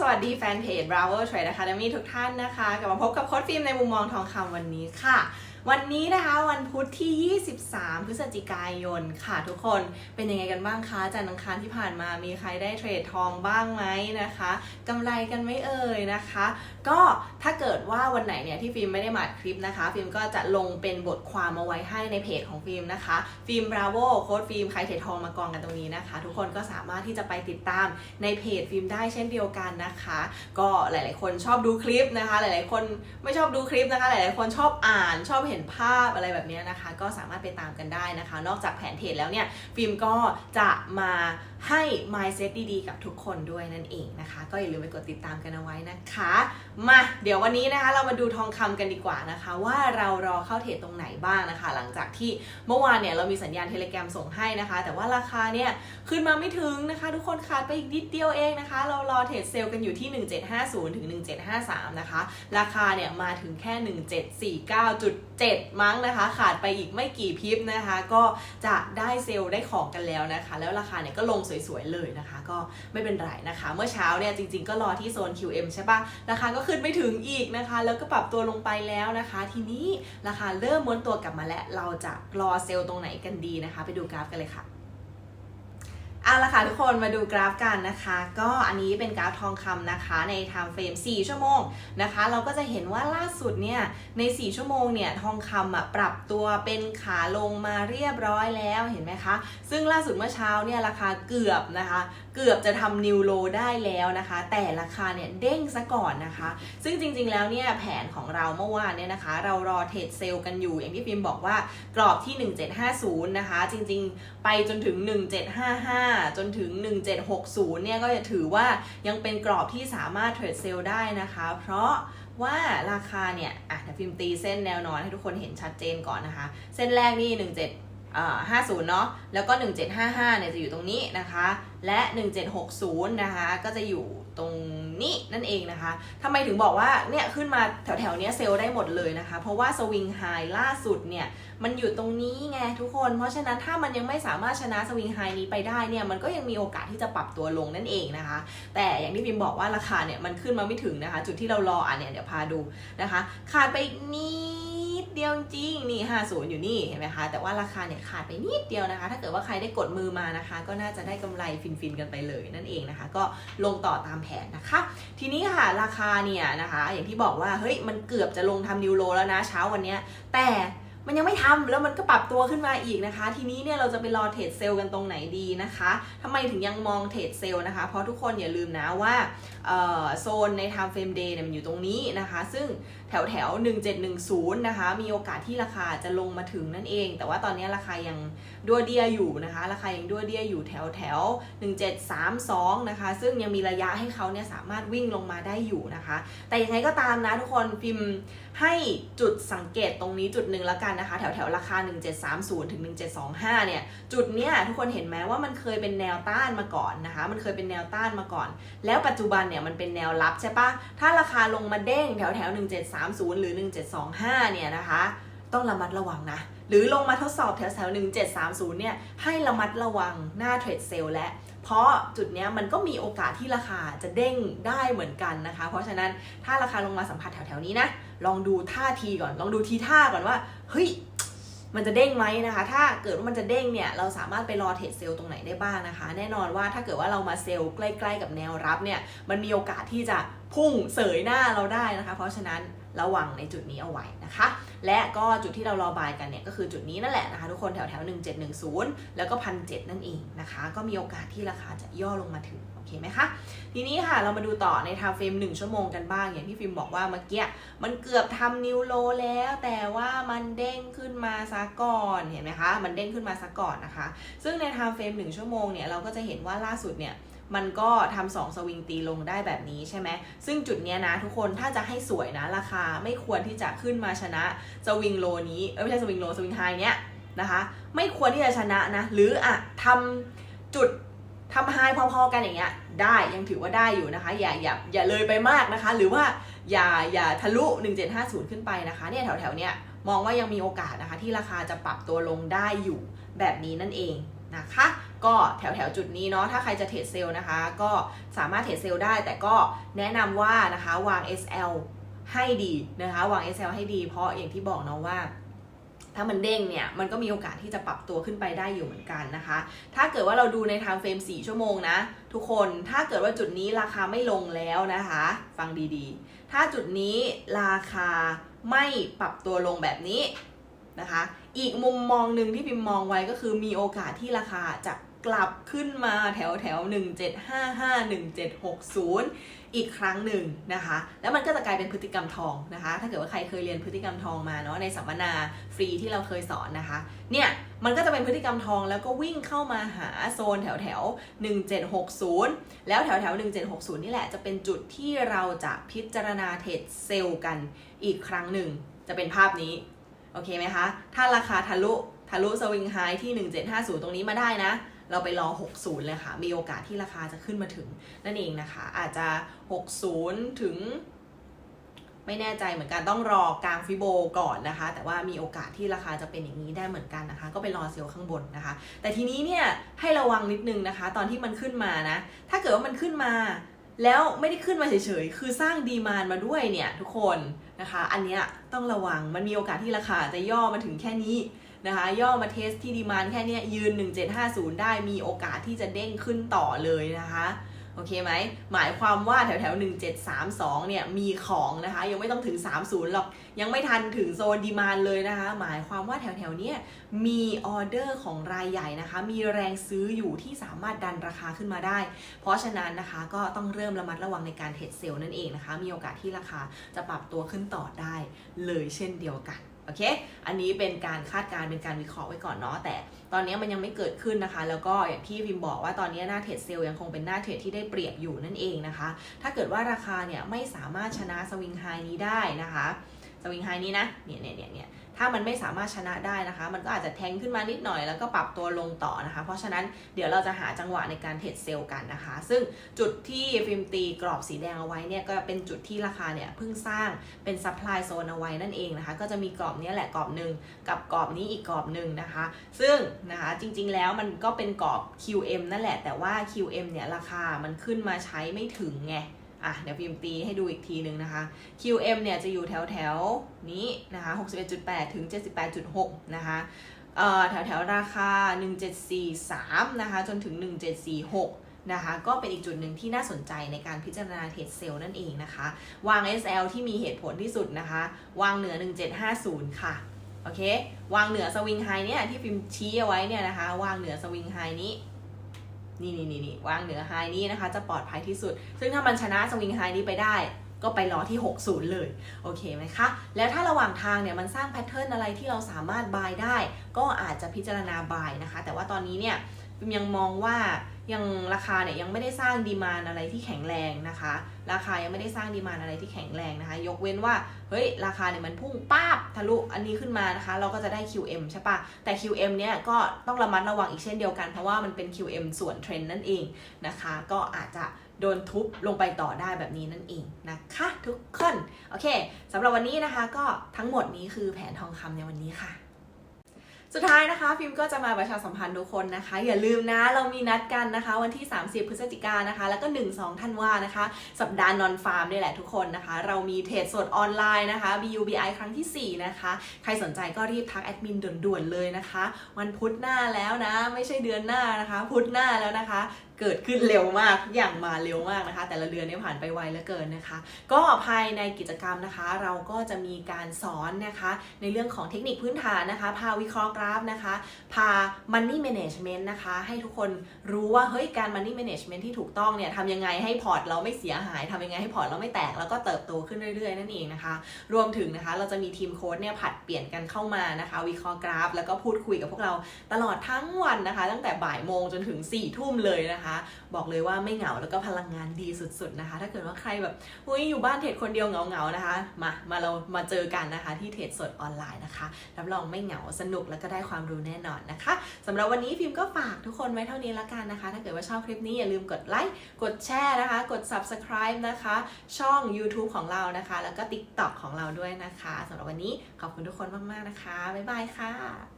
สวัสดีแฟนเพจ Bravo Trade Academy ทุกท่านนะคะ กลับมาพบกับโค้ดฟิล์มในมุมมองทองคำวันนี้ค่ะ วันนี้นะคะวันพุธที่ 23 พฤศจิกายนค่ะทุกคนเป็นยังไงกันบ้างคะจันทร์อังคารที่ผ่านมามีใครได้เทรดทองบ้างไหมนะคะกำไรกันไม่เอ่ยนะคะ ก็ถ้าเกิดว่าวันไหนเนี่ยที่ฟิล์มไม่ได้มาดคลิปนะคะ ฟิล์มก็จะลงเป็นบทความมาไว้ให้ในเพจของฟิล์มนะคะฟิล์ม Bravo โค้ดฟิล์มใครเทรดทองมากองกันตรงนี้นะคะ ทุกคนก็สามารถที่จะไปติดตามในเพจฟิล์มได้เช่นเดียวกันนะคะ ก็หลาย ๆ คนชอบดูคลิปนะคะ หลาย ๆ คนไม่ชอบดูคลิปนะคะ หลาย ๆ คนชอบอ่านชอบเห็นภาพอะไรแบบนี้นะคะ ก็สามารถไปตามกันได้นะคะ นอกจากแผนเทรดแล้วเนี่ยฟิล์มก็จะมาให้ mindset ดีๆ กับทุกคนด้วยนั่นเองนะคะ ก็อย่าลืมไปกดติดตามกันเอาไว้นะคะ มาเดี๋ยววันนี้นะคะ เรามาดูทองคำกันดีกว่านะคะ ว่าเรารอเข้าเทรดตรงไหนบ้างนะคะ หลังจากที่เมื่อวานเนี่ยเรามีสัญญาณเทเล gram ส่งให้นะคะ แต่ว่าราคาเนี่ยขึ้นมาไม่ถึงนะคะ ทุกคนขาดไปอีกนิดเดียวเองนะคะ เรารอเทรดเซลล์กันอยู่ที่ 1750ถึง1753นะคะราคาเนี่ยมาถึงแค่ 1749.7มั้งนะคะ ขาดไปอีกไม่กี่พิบนะคะ ก็จะได้เซลล์ได้ของกันแล้วนะคะ แล้วราคาเนี่ยก็ลงสวยๆเลยนะคะ ก็ไม่เป็นไรนะคะ เมื่อเช้าเนี่ยจริงๆก็รอที่โซน QM ใช่ปะราคาก็ขึ้นไม่ถึงอีกนะคะ แล้วก็ปรับตัวลงไปแล้วนะคะ ทีนี้ราคาเริ่มม้วนตัวกลับมาแล้วเราจะรอเซลล์ตรงไหนกันดีนะคะ ไปดูกราฟกันเลยค่ะ เอาละค่ะทุกคนมาดูกราฟกันนะคะ ก็อันนี้เป็นกราฟทองคำนะคะใน time frame 4 ชั่วโมงนะคะ เราก็จะเห็นว่าล่าสุดเนี่ยใน 4 ชั่วโมงเนี่ยทองคำอะปรับตัวเป็นขาลงมาเรียบร้อยแล้วเห็นไหมคะ ซึ่งล่าสุดเมื่อเช้าเนี่ยราคาเกือบนะคะ เกือบจะทำนิวโลได้แล้วนะคะ แต่ราคาเนี่ยเด้งซะก่อนนะคะ ซึ่งจริงๆแล้วเนี่ยแผนของเราเมื่อวานเนี่ยนะคะ เรารอเทรดเซลล์กันอยู่อย่างที่ฟิล์มบอกว่ากรอบที่ 1750นะคะจริงๆ ไปจนถึง 1755จนถึง 1760 เนี่ยก็จะถือว่ายังเป็นกรอบที่สามารถเทรดเซลล์ได้นะคะ เพราะว่าราคาเนี่ย อะเดี๋ยวฟิล์มตีเส้นแนวนอนให้ทุกคนเห็นชัดเจนก่อนนะคะ เส้นแรกนี่ 17 50 เนาะ แล้วก็ 1755 เนี่ยจะอยู่ตรงนี้นะคะ และ 1760 นะคะ ก็จะอยู่ตรงนี้นั่นเองนะคะทำไมถึงบอกว่าเนี่ยขึ้นมาแถวๆเนี้ยเซลล์ได้หมดเลยนะคะ เพราะว่าสวิงไฮล่าสุดเนี่ยมันอยู่ตรงนี้ไงทุกคน เพราะฉะนั้นถ้ามันยังไม่สามารถชนะสวิงไฮนี้ไปได้เนี่ยมันก็ยังมีโอกาสที่จะปรับตัวลงนั่นเองนะคะ แต่อย่างที่พิมบอกว่าราคาเนี่ยมันขึ้นมาไม่ถึงนะคะ จุดที่เรารออะเนี่ยเดี๋ยวพาดูนะคะขาดไปอีกนิด เดียวจริงนี่ 50 อยู่นี่เห็นไหมคะ แต่ว่าราคาเนี่ยขาดไปนิดเดียวนะคะ ถ้าเกิดว่าใครได้กดมือมานะคะ ก็น่าจะได้กำไรฟินๆกันไปเลยนั่นเองนะคะ ก็ลงต่อตามแผนนะคะ ทีนี้ค่ะราคาเนี่ยนะคะ อย่างที่บอกว่าเฮ้ยมันเกือบจะลงทำนิวโรแล้วนะเช้าวันนี้แต่ มันยังไม่ทำแล้วมันก็ปรับตัวขึ้นมาอีกนะคะ ทีนี้เนี่ยเราจะไปรอเทรดเซลล์กันตรงไหนดีนะคะทำไมถึงยังมองเทรดเซลล์นะคะ เพราะทุกคนอย่าลืมนะว่าโซนใน time frame day เนี่ยมันอยู่ตรงนี้นะคะ ซึ่งแถวแถว1710 นะคะ มีโอกาสที่ราคาจะลงมาถึงนั่นเอง แต่ว่าตอนนี้ราคายังดัวเดียอยู่นะคะ ราคายังดัวเดียอยู่แถวแถว1732 นะคะ ซึ่งยังมีระยะให้เขาเนี่ยสามารถวิ่งลงมาได้อยู่นะคะ แต่ยังไงก็ตามนะทุกคนพิมพ์ให้จุดสังเกตตรงนี้จุดหนึ่งแล้วกันนะคะ แถวแถวราคา 1730 ถึง 1725 เนี่ย จุดเนี้ยทุกคนเห็นไหมว่ามันเคยเป็นแนวต้านมาก่อนนะคะ มันเคยเป็นแนวต้านมาก่อน แล้วปัจจุบันเนี่ยมันเป็นแนวรับใช่ปะถ้าราคาลงมาเด้งแถวแถว1730 หรือ 1725 เนี่ยนะคะ ต้องระมัดระวังนะ หรือลงมาทดสอบแถวแถว1730 เนี่ยให้ระมัดระวังหน้าเทรดเซลล์และ เพราะจุดนี้มันก็มีโอกาสที่ราคาจะเด้งได้เหมือนกันนะคะ เพราะฉะนั้นถ้าราคาลงมาสัมผัสแถวๆนี้นะ ลองดูท่าทีก่อน ลองดูทีท่าก่อนว่า เฮ้ย มันจะเด้งไหมนะคะ ถ้าเกิดว่ามันจะเด้งเนี่ย เราสามารถไปรอเทรดเซลล์ตรงไหนได้บ้างนะคะ แน่นอนว่าถ้าเกิดว่าเรามาเซลล์ใกล้ ๆ กับแนวรับเนี่ย มันมีโอกาสที่จะพุ่งเสยหน้าเราได้นะคะ เพราะฉะนั้น ระวังในจุดนี้เอาไว้นะคะ และก็จุดที่เรารอบายกันเนี่ยก็คือจุดนี้นั่นแหละนะคะทุกคนแถวแถว1710 แล้วก็พันเนั่นเองนะคะ ก็มีโอกาสที่ราคาจะย่อลงมาถึงโอเคไหมคะ ทีนี้ค่ะเรามาดูต่อในไทม์เฟรม1 ชั่วโมงกันบ้าง อย่างที่ฟิล์มบอกว่าเมื่อกี้มันเกือบทำนิวโลแล้ว แต่ว่ามันเด้งขึ้นมาซะก่อนเห็นไหมคะ มันเด้งขึ้นมาซะก่อนนะคะ ซึ่งในไทม์เฟรม1 ชั่วโมงเนี่ยเราก็จะเห็นว่าล่าสุดเนี่ย มันก็ทำสองสวิงตีลงได้แบบนี้ใช่ไหม ซึ่งจุดเนี้ยนะทุกคนถ้าจะให้สวยนะราคาไม่ควรที่จะขึ้นมาชนะสวิงโลนี้เอ้ยไม่ใช่สวิงโลสวิงไฮเนี้ยนะคะไม่ควรที่จะชนะนะ หรืออะทำจุดทำไฮพอๆกันอย่างเงี้ยได้ยังถือว่าได้อยู่นะคะ อย่าอย่าอย่าเลยไปมากนะคะ หรือว่าอย่าอย่าทะลุ 1750 ขึ้นไปนะคะเนี่ยแถวๆเนี้ยมองว่ายังมีโอกาสนะคะที่ราคาจะปรับตัวลงได้อยู่แบบนี้นั่นเองนะคะ ก็แถวแถวๆจุดนี้เนาะถ้าใครจะเทรดเซลล์นะคะ ก็สามารถเทรดเซลล์ได้ แต่ก็แนะนำว่านะคะวาง SL ให้ดีนะคะวาง SL ให้ดี เพราะอย่างที่บอกเนาะว่าถ้ามันเด้งเนี่ยมันก็มีโอกาสที่จะปรับตัวขึ้นไปได้อยู่เหมือนกันนะคะ ถ้าเกิดว่าเราดูในทม์เฟรม 4 ชั่วโมงนะ ทุกคนถ้าเกิดว่าจุดนี้ราคาไม่ลงแล้วนะคะ ฟังดีๆ ถ้าจุดนี้ราคาไม่ปรับตัวลงแบบนี้ นะคะ อีกมุมมองหนึ่งที่พิมมองไว้ก็คือมีโอกาสที่ราคาจะกลับขึ้นมาแถวแถว1755 1760 อีกครั้งหนึ่งนะคะ แล้วมันก็จะกลายเป็นพฤติกรรมทองนะคะ ถ้าเกิดว่าใครเคยเรียนพฤติกรรมทองมาเนาะในสัมมนาฟรีที่เราเคยสอนนะคะ เนี่ยมันก็จะเป็นพฤติกรรมทองแล้วก็วิ่งเข้ามาหาโซนแถวแถว1760 แล้วแถวแถว1760 นี่แหละจะเป็นจุดที่เราจะพิจารณาเทรดเซลล์กันอีกครั้งหนึ่ง จะเป็นภาพนี้ โอเคไหมคะ ถ้าราคาทะลุทะลุสวิงไฮที่ 1750 ตรงนี้มาได้นะ เราไปรอ 60 เลยค่ะ มีโอกาสที่ราคาจะขึ้นมาถึงนั่นเองนะคะ อาจจะ 60 ถึง ไม่แน่ใจเหมือนกันต้องรอกลางฟิโบก่อนนะคะ แต่ว่ามีโอกาสที่ราคาจะเป็นอย่างนี้ได้เหมือนกันนะคะ ก็ไปรอเซลล์ข้างบนนะคะ แต่ทีนี้เนี่ยให้ระวังนิดนึงนะคะ ตอนที่มันขึ้นมานะ ถ้าเกิดว่ามันขึ้นมา แล้วไม่ได้ขึ้นมาเฉยๆ คือสร้างดีมานมาด้วยเนี่ยทุกคนนะคะ อันเนี้ยต้องระวัง มันมีโอกาสที่ราคาจะย่อมาถึงแค่นี้นะคะ ย่อมาเทสที่ดีมานแค่เนี้ยยืน 1750 ได้มีโอกาสที่จะเด้งขึ้นต่อเลยนะคะ โอเคไหมหมายความว่าแถวแถว1732 เนี่ยมีของนะคะ ยังไม่ต้องถึง 30 หรอก ยังไม่ทันถึงโซนดีมานเลยนะคะ หมายความว่าแถวแถวเนี้ยมีออเดอร์ของรายใหญ่นะคะ มีแรงซื้ออยู่ที่สามารถดันราคาขึ้นมาได้ เพราะฉะนั้นนะคะก็ต้องเริ่มระมัดระวังในการเทรดเซลล์นั่นเองนะคะ มีโอกาสที่ราคาจะปรับตัวขึ้นต่อได้เลยเช่นเดียวกัน โอเค อันนี้เป็นการคาดการณ์เป็นการวิเคราะห์ไว้ก่อนเนาะ แต่ตอนนี้มันยังไม่เกิดขึ้นนะคะ แล้วก็อย่างที่พิมบอกว่าตอนนี้หน้าเทรดเซลยังคงเป็นหน้าเทรดที่ได้เปรียบอยู่นั่นเองนะคะ ถ้าเกิดว่าราคาเนี่ยไม่สามารถชนะสวิงไฮนี้ได้นะคะ สวิงไฮนี้นะ เนี่ยเนี่ยเนี่ย ถ้ามันไม่สามารถชนะได้นะคะ มันก็อาจจะแทงขึ้นมานิดหน่อยแล้วก็ปรับตัวลงต่อนะคะ เพราะฉะนั้นเดี๋ยวเราจะหาจังหวะในการเทรดเซลล์กันนะคะ ซึ่งจุดที่ฟิล์มตีกรอบสีแดงเอาไว้เนี่ยก็เป็นจุดที่ราคาเนี่ยเพิ่งสร้างเป็นซัพพลายโซนเอาไว้นั่นเองนะคะ ก็จะมีกรอบนี้แหละกรอบหนึ่งกับกรอบนี้อีกกรอบหนึ่งนะคะ ซึ่งนะคะจริงๆแล้วมันก็เป็นกรอบ QM นั่นแหละแต่ว่า QM เนี่ยราคามันขึ้นมาใช้ไม่ถึงไง อะเดี๋ยวพิมพ์ตีให้ดูอีกทีนึงนะคะ QM เนี่ยจะอยู่แถวแถวนี้นะคะ 61.8 ถึง 78.6 นะคะเอ่อแถวแถวราคา 1743 นะคะ จนถึง 1746 นะคะ ก็เป็นอีกจุดหนึ่งที่น่าสนใจในการพิจารณาเทรดเซลล์นั่นเองนะคะ วาง SL ที่มีเหตุผลที่สุดนะคะ วางเหนือ 1750 ค่ะ โอเค วางเหนือสวิงไฮเนี่ยที่พิมพ์ชี้เอาไว้เนี่ยนะคะ วางเหนือสวิงไฮนี้ นี่นี่นี่นี่วางเหนือไฮนี้นะคะ จะปลอดภัยที่สุด ซึ่งถ้ามันชนะสวิงไฮนี้ไปได้ ก็ไปล้อที่ 60 เลย โอเคไหมคะ แล้วถ้าระหว่างทางเนี่ยมันสร้างแพทเทิร์นอะไรที่เราสามารถบายได้ ก็อาจจะพิจารณาบายนะคะ แต่ว่าตอนนี้เนี่ย พิมยังมองว่ายังราคาเนี่ยยังไม่ได้สร้างดีมานอะไรที่แข็งแรงนะคะ ราคายังไม่ได้สร้างดีมานอะไรที่แข็งแรงนะคะ ยกเว้นว่าเฮ้ยราคาเนี่ยมันพุ่งป้าบทะลุอันนี้ขึ้นมานะคะ เราก็จะได้ QM ใช่ปะแต่ QM เนี่ยก็ต้องระมัดระวังอีกเช่นเดียวกันเพราะว่ามันเป็น QM ส่วนเทรนด์นั่นเองนะคะ ก็อาจจะโดนทุบลงไปต่อได้แบบนี้นั่นเองนะคะ ทุกคน โอเคสำหรับวันนี้นะคะ ก็ทั้งหมดนี้คือแผนทองคำในวันนี้ค่ะ สุดท้ายนะคะพิมก็จะมาประชาสัมพันธ์ทุกคนนะคะ อย่าลืมนะเรามีนัดกันนะคะ วันที่ 30 พฤศจิกายนนะคะ แล้วก็ 1-2ธันวานะคะ สัปดาห์นอนฟาร์มนี่แหละทุกคนนะคะ เรามีเทรดสดออนไลน์นะคะ BUBI ครั้งทีสี่4 นะคะ ใครสนใจก็รีบทักแอดมินด่วนๆเลยนะคะ วันพุธหน้าแล้วนะ ไม่ใช่เดือนหน้านะคะ พุธหน้าแล้วนะคะ เกิดขึ้นเร็วมากทุกอย่างมาเร็วมากนะคะ แต่ละเดือนเนี่ยผ่านไปไวเหลือเกินนะคะ ก็ภายในกิจกรรมนะคะ เราก็จะมีการสอนนะคะ ในเรื่องของเทคนิคพื้นฐานนะคะ พาวิเคราะห์กราฟนะคะ พา Money Management นะคะ ให้ทุกคนรู้ว่าเฮ้ยการ Money Management ที่ถูกต้องเนี่ยทำยังไงให้พอร์ตเราไม่เสียหายทำยังไงให้พอร์ตเราไม่แตกแล้วก็เติบโตขึ้นเรื่อยๆนั่นเองนะคะ รวมถึงนะคะเราจะมีทีมโค้ดเนี่ยผัดเปลี่ยนกันเข้ามานะคะ วิเคราะห์กราฟ แล้วก็พูดคุยกับพวกเราตลอดทั้งวันนะคะ ตั้งแต่บ่ายโมงจนถึง4ี่ทุ่มเลยนะคะบอกเลยว่าไม่เหงาแล้วก็พลังงานดีสุดๆนะคะ ถ้าเกิดว่าใครแบบเฮ้ยอยู่บ้านเทรดคนเดียวเหงาๆนะคะ มามาเรามาเจอกันนะคะ ที่เทรดสดออนไลน์นะคะรับรองไม่เหงาสนุกแล้วก็ได้ความรู้แน่นอนนะคะสำหรับวันนี้พิมพ์ก็ฝากทุกคนไว้เท่านี้ละกันนะคะ ถ้าเกิดว่าชอบคลิปนี้อย่าลืมกดไลค์กดแชร์นะคะ กด subscribe นะคะ ช่อง YouTube ของเรานะคะ แล้วก็ TikTok ของเราด้วยนะคะสำหรับวันนี้ขอบคุณทุกคนมากๆนะคะบ๊ายบายค่ะ